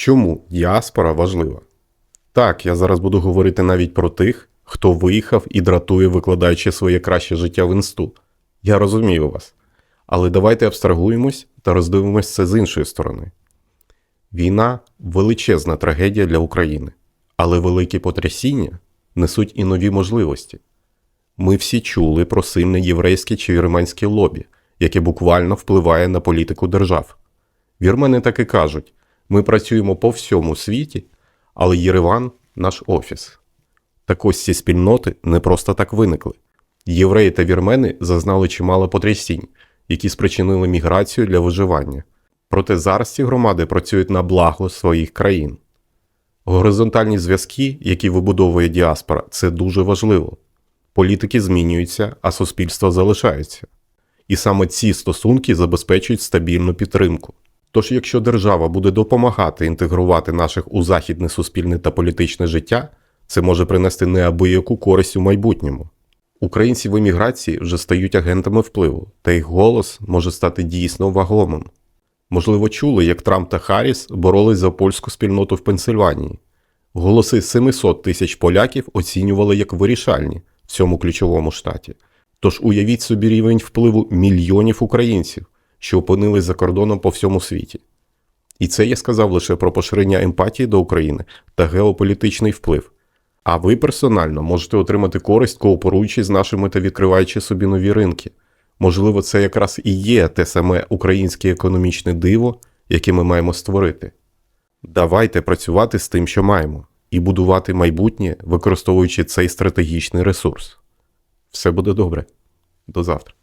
Чому діаспора важлива? Так, я зараз буду говорити навіть про тих, хто виїхав і дратує, викладаючи своє краще життя в інсту. Я розумію вас. Але давайте абстрагуємось та роздивимось це з іншої сторони. Війна величезна трагедія для України, але великі потрясіння несуть і нові можливості. Ми всі чули про сильне єврейське чи вірменське лобі, яке буквально впливає на політику держав. Вірмени так і кажуть: ми працюємо по всьому світі, але Єреван наш офіс. Так ось ці спільноти не просто так виникли. Євреї та вірмени зазнали чимало потрясінь, які спричинили міграцію для виживання. Проте зараз ці громади працюють на благо своїх країн. Горизонтальні зв'язки, які вибудовує діаспора, це дуже важливо. Політики змінюються, а суспільство залишається. І саме ці стосунки забезпечують стабільну підтримку. Тож, якщо держава буде допомагати інтегрувати наших у західне суспільне та політичне життя, це може принести неабияку користь у майбутньому. Українці в еміграції вже стають агентами впливу, та їх голос може стати дійсно вагомим. Можливо, чули, як Трамп та Харріс боролись за польську спільноту в Пенсильванії. Голоси 700 тисяч поляків оцінювали як вирішальні в цьому ключовому штаті. Тож уявіть собі рівень впливу мільйонів українців, що опинились за кордоном по всьому світі. І це я сказав лише про поширення емпатії до України та геополітичний вплив. А ви персонально можете отримати користь, кооперуючи з нашими та відкриваючи собі нові ринки. Можливо, це якраз і є те саме українське економічне диво, яке ми маємо створити. Давайте працювати з тим, що маємо, і будувати майбутнє, використовуючи цей стратегічний ресурс. Все буде добре. До завтра.